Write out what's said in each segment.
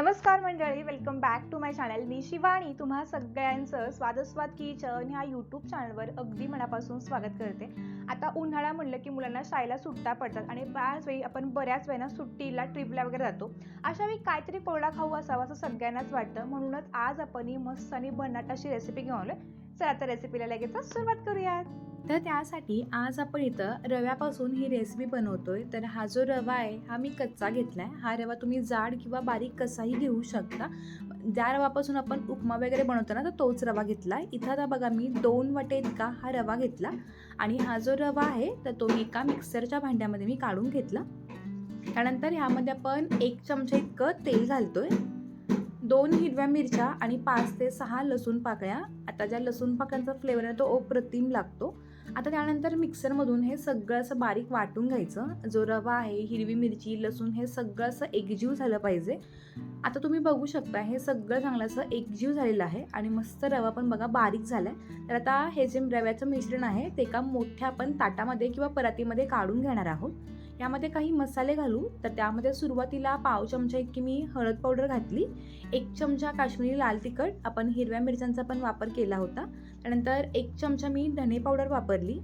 नमस्कार मंडळी welcome back to my channel मी शिवानी तुम्हा सगळ्यांचं स्वादस्वाद किचन ह्या यूट्यूब चॅनलवर अगदी मनापासून स्वागत करते. आता उन्हाळा म्हणलं की मुलांना शाळेला सुट्ट्या पडतात आणि बऱ्याच वेळी आपण बऱ्याच वेळेला सुट्टीला ट्रिपला वगैरे जातो. अशा वेळी काहीतरी कोरडा खाऊ असावा असं सगळ्यांनाच वाटतं. म्हणूनच आज आपण ही मस्त आणि भन्नाट अशी रेसिपी घेऊन आलोय. चला तर रेसिपीला लगेच सुरुवात करूयात. तर त्यासाठी आज आपण इथं रव्यापासून ही रेसिपी बनवतोय. तर हा जो रवा आहे हा मी कच्चा घेतला आहे हा रवा तुम्ही जाड किंवा बारीक कसाही घेऊ शकता. ज्या रवापासून आपण उपमा वगैरे बनवतो ना तर तोच रवा घेतला आहे इथं आता बघा मी दोन वाटे इतका हा रवा घेतला. आणि हा जो रवा आहे तर तो मी एका मिक्सरच्या भांड्यामध्ये मी काढून घेतला. त्यानंतर ह्यामध्ये आपण एक चमचा इतकं तेल घालतोय. दोन हिरव्या मिरच्या आणि पाच ते सहा लसूण पाकळ्या. आता ज्या लसूण पाकळ्यांचा फ्लेवर आहे तो अप्रतिम लागतो. आता त्यानंतर मिक्सरमधून हे सगळं असं बारीक वाटून घ्यायचं. जो रवा आहे हिरवी मिरची लसूण हे सगळं असं एकजीव झालं पाहिजे. आता तुम्ही बघू शकता हे सगळं चांगलं असं एकजीव झालेलं आहे आणि मस्त रवा पण बघा बारीक झाला आहे तर आता हे जे रव्याचं मिश्रण आहे ते एका मोठ्या आपण ताटामध्ये किंवा परातीमध्ये काढून घेणार आहोत. यामध्ये काही मसाले घालू तर त्यामध्ये सुरुवातीला पाव चमचा इतकी मी हळद पावडर घातली. एक चमचा काश्मीरी लाल तिखट आपण हिरव्या मिरच्यांचा पण वापर केला होता. त्यानंतर एक चमचा मी धने पावडर वापरली.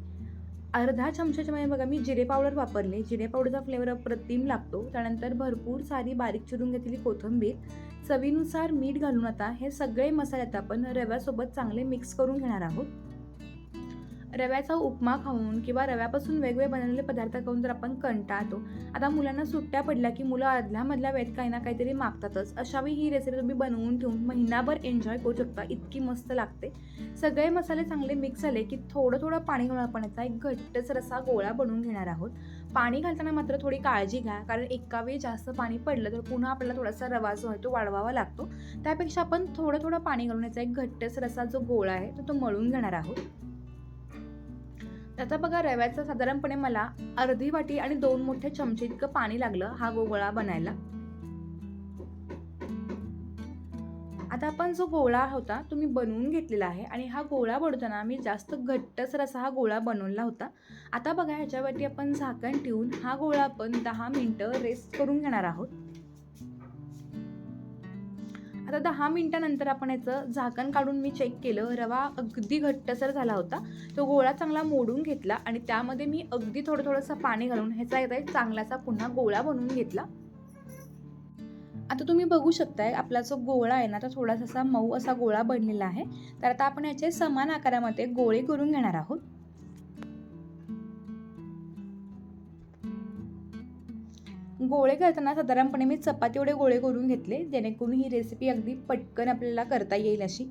अर्धा चमच्याच्या बघा मी जिरे पावडर वापरले. जिरे पावडरचा फ्लेवर अप्रतिम लागतो. त्यानंतर भरपूर सारी बारीक चिरून घेतलेली कोथिंबीर. चवीनुसार मीठ घालून आता हे सगळे मसाले आता आपण रव्यासोबत चांगले मिक्स करून घेणार आहोत. रव्याचा उपमा खाऊन किंवा रव्यापासून वेगवेगळे बनवलेले पदार्थ खाऊन जर आपण कंटाळतो आता मुलांना सुट्ट्या पडल्या की मुलं आदल्यामधल्या वेळेत काही ना काहीतरी मागतातच. अशावेळी ही रेसिपी तुम्ही बनवून ठेवून महिनाभर एन्जॉय करू शकता. इतकी मस्त लागते. सगळे मसाले चांगले मिक्स झाले की थोडं थोडं पाणी घालून आपण याचा एक घट्टच रसा गोळा बनवून घेणार आहोत. पाणी घालताना मात्र थोडी काळजी घ्या कारण एका वेळी जास्त पाणी पडलं तर पुन्हा आपल्याला थोडासा रवा जो आहे तो वाढवावा लागतो. त्यापेक्षा आपण थोडं थोडं पाणी घालून याचा एक घट्टच रसा जो गोळा आहे तो तो मळून घेणार आहोत. आता बघा रव्याचं साधारणपणे मला अर्धी वाटी आणि दोन मोठे चमचे इतकं पाणी लागलं हा गोळा बनायला. आता आपण जो गोळा होता तो मी बनवून घेतलेला आहे आणि हा गोळा बनवताना मी जास्त घट्टसर असा हा गोळा बनवला होता. आता बघा ह्याच्यावरती आपण झाकण ठेवून हा गोळा आपण दहा मिनटं रेस्ट करून घेणार आहोत. आता दहा मिनटानंतर आपण याचं झाकण काढून मी चेक केलं. रवा अगदी घट्टसर झाला होता. तो गोळा चांगला मोडून घेतला आणि त्यामध्ये मी अगदी थोडं थोडंसं पाणी घालून ह्याचा एकदा एक चांगलासा पुन्हा गोळा बनवून घेतला. आता तुम्ही बघू शकताय आपला जो गोळा आहे ना तो थोडासा असा मऊ असा गोळा बनलेला आहे. तर आता आपण याचे समान आकारामध्ये गोळे करून घेणार आहोत. गोळे करताना साधारणपणे मी चपाती एवढे गोळे करून घेतले जेणेकरून ही रेसिपी अगदी पटकन आपल्याला करता येईल अशी.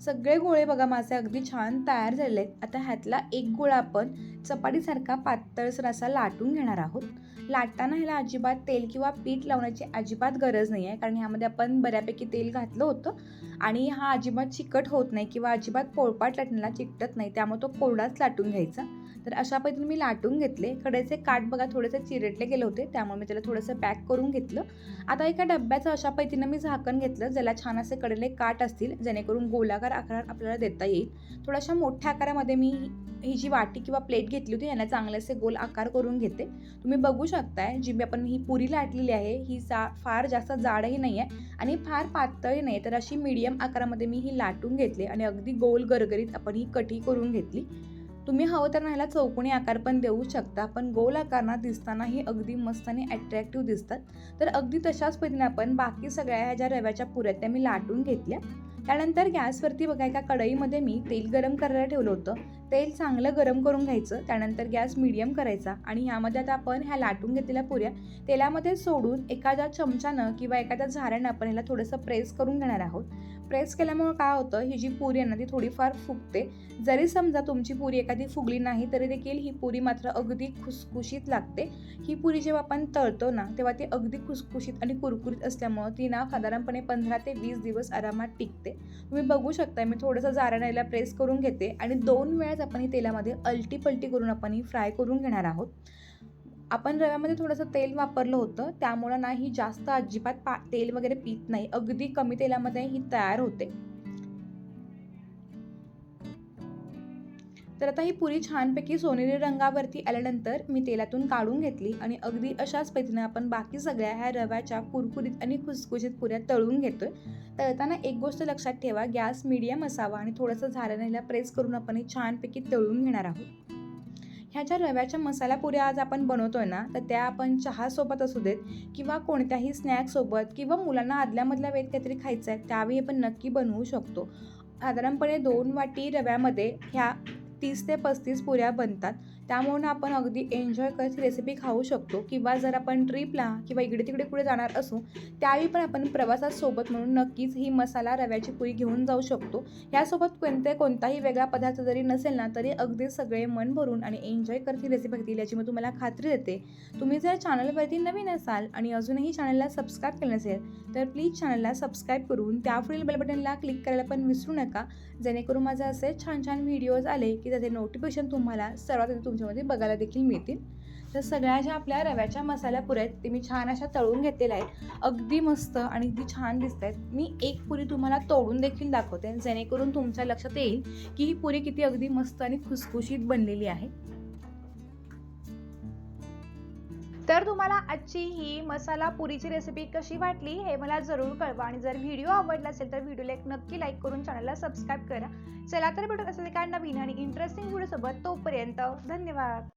सगळे गोळे बघा माझे अगदी छान तयार झाले आहेत. आता ह्यातला एक गोळा आपण चपातीसारखा पातळसर असा लाटून घेणार आहोत. लाटताना ह्याला अजिबात तेल किंवा पीठ लावण्याची अजिबात गरज नाही आहे कारण ह्यामध्ये आपण बऱ्यापैकी तेल घातलं होतं आणि हा अजिबात चिकट होत नाही किंवा अजिबात पोळपाट लाटण्याला चिकटत नाही त्यामुळे तो कोरडाच लाटून घ्यायचा. तर अशा पद्धतीने मी लाटून घेतले. कडेचे काठ बघा थोडेसे चिरटले गेले होते त्यामुळे मी त्याला थोडंसं पॅक करून घेतलं. आता एका डब्याचं अशा पद्धतीनं मी झाकण घेतलं ज्याला छान असे कडेले काठ असतील जेणेकरून गोलाकार आकार आपल्याला देता येईल. थोड्याशा मोठ्या आकारामध्ये मी ही जी वाटी किंवा प्लेट घेतली होती याला चांगले असे गोल आकार करून घेते. तुम्ही बघू शकताय जी मी आपण ही पुरी लाटलेली आहे ही जा फार जास्त जाडही नाही आहे आणि फार पातळही नाही तर अशी मीडियम आकारामध्ये मी ही लाटून घेतली आणि अगदी गोल गरगरीत आपण ही कठी करून घेतली. तुम्ही हवं तर ह्याला चौकोनी आकार पण देऊ शकता पण गोल आकारांना दिसतानाही अगदी मस्त आणि अट्रॅक्टिव्ह दिसतात. तर अगदी तशाच पद्धतीने आपण बाकी सगळ्या ह्या ज्या रव्याच्या पुऱ्या त्या मी लाटून घेतल्या. त्यानंतर गॅसवरती बघा एका कढईमध्ये मी तेल गरम करायला ठेवलं होतं. तेल चांगलं गरम करून घ्यायचं त्यानंतर गॅस मिडियम करायचा आणि ह्यामध्ये आता आपण ह्या लाटून घेतलेल्या पुऱ्या तेलामध्ये सोडून एखाद्या चमच्यानं किंवा एखाद्या झाऱ्यानं आपण ह्याला थोडंसं प्रेस करून घेणार आहोत. प्रेस केल्यामुळं काय होतं ही जी पुरी आहे ना ती थोडीफार फुगते. जरी समजा तुमची पुरी एखादी फुगली नाही तरी देखील ही पुरी मात्र अगदी खुसखुशीत लागते. ही पुरी जेव्हा आपण तळतो ना तेव्हा ती अगदी खुसखुशीत आणि कुरकुरीत असल्यामुळं ती ना साधारणपणे पंधरा ते वीस दिवस आरामात टिकते. तुम्ही बघू शकता मी थोडंसं जाराण्याला प्रेस करून घेते आणि दोन वेळाच आपण ही तेलामध्ये अलटी पलटी करून आपण ही फ्राय करून घेणार आहोत. आपण रव्यामध्ये थोडंसं तेल वापरलं होतं त्यामुळं ना ही जास्त अजिबात पा तेल वगैरे पित नाही. अगदी कमी तेलामध्ये ही तयार होते. तर आता ही पुरी छानपैकी सोनेरी रंगावरती आल्यानंतर मी तेलातून काढून घेतली आणि अगदी अशाच पद्धतीने आपण बाकी सगळ्या ह्या रव्याच्या कुरकुरीत आणि खुसखुशीत पुऱ्या तळून घेतोय. तळताना एक गोष्ट लक्षात ठेवा गॅस मीडियम असावा आणि थोडंसं झाऱ्यानेला प्रेस करून आपण हे छानपैकी तळून घेणार आहोत. ह्या ज्या रव्याच्या मसाला पुऱ्या आज आपण बनवतोय ना तर त्या आपण चहासोबत असू देत किंवा कोणत्याही स्नॅक्ससोबत किंवा मुलांना आदल्यामधल्या वेळेत काहीतरी खायचं आहे त्यावेळी आपण नक्की बनवू शकतो. साधारणपणे दोन वाटी रव्यामध्ये ह्या तीस ते पस्तीस पुऱ्या बनतात. त्यामुळं आपण अगदी एन्जॉय करत रेसिपी खाऊ शकतो. किंवा जर आपण ट्रिपला किंवा इकडे तिकडे कुठे जाणार असू त्यावेळी पण आपण प्रवासात सोबत म्हणून नक्कीच ही मसाला रव्याची पुरी घेऊन जाऊ शकतो. यासोबत कोणते कोणताही वेगळा पदार्थ जरी नसेल ना तरी अगदी सगळे मन भरून आणि एन्जॉय करत ही रेसिपी घेतील याची मी तुम्हाला खात्री देते. तुम्ही जर चॅनलवरती नवीन असाल आणि अजूनही चॅनलला सबस्क्राईब केलं नसेल तर प्लीज चॅनलला सबस्क्राईब करून त्यापुढील बेल बटनला क्लिक करायला पण विसरू नका. जेणेकरून माझे असे छान छान व्हिडिओज आले की त्याचे नोटिफिकेशन तुम्हाला सर्वात आधी तुमच्यामध्ये बघायला देखील मिळतील. तर सगळ्या ज्या आपल्या रव्याच्या मसाल्या पुऱ्या आहेत ते मी छान अशा तळून घेतलेल्या आहेत. अगदी मस्त आणि अगदी छान दिसत आहेत. मी एक पुरी तुम्हाला तोडून देखील दाखवते जेणेकरून तुमच्या लक्षात येईल की ही पुरी किती अगदी मस्त आणि खुसखुशीत बनलेली आहे. तर तुम्हाला आजची ही मसाला पुरीची रेसिपी कशी वाटली हे मला जरूर कळवा. आणि जर व्हिडिओ आवडला असेल तर व्हिडिओला एक नक्की लाईक करून चॅनलला सबस्क्राईब करा. चला तर भेटत असेल काय नवीन आणि इंटरेस्टिंग व्हिडिओसोबत तोपर्यंत धन्यवाद.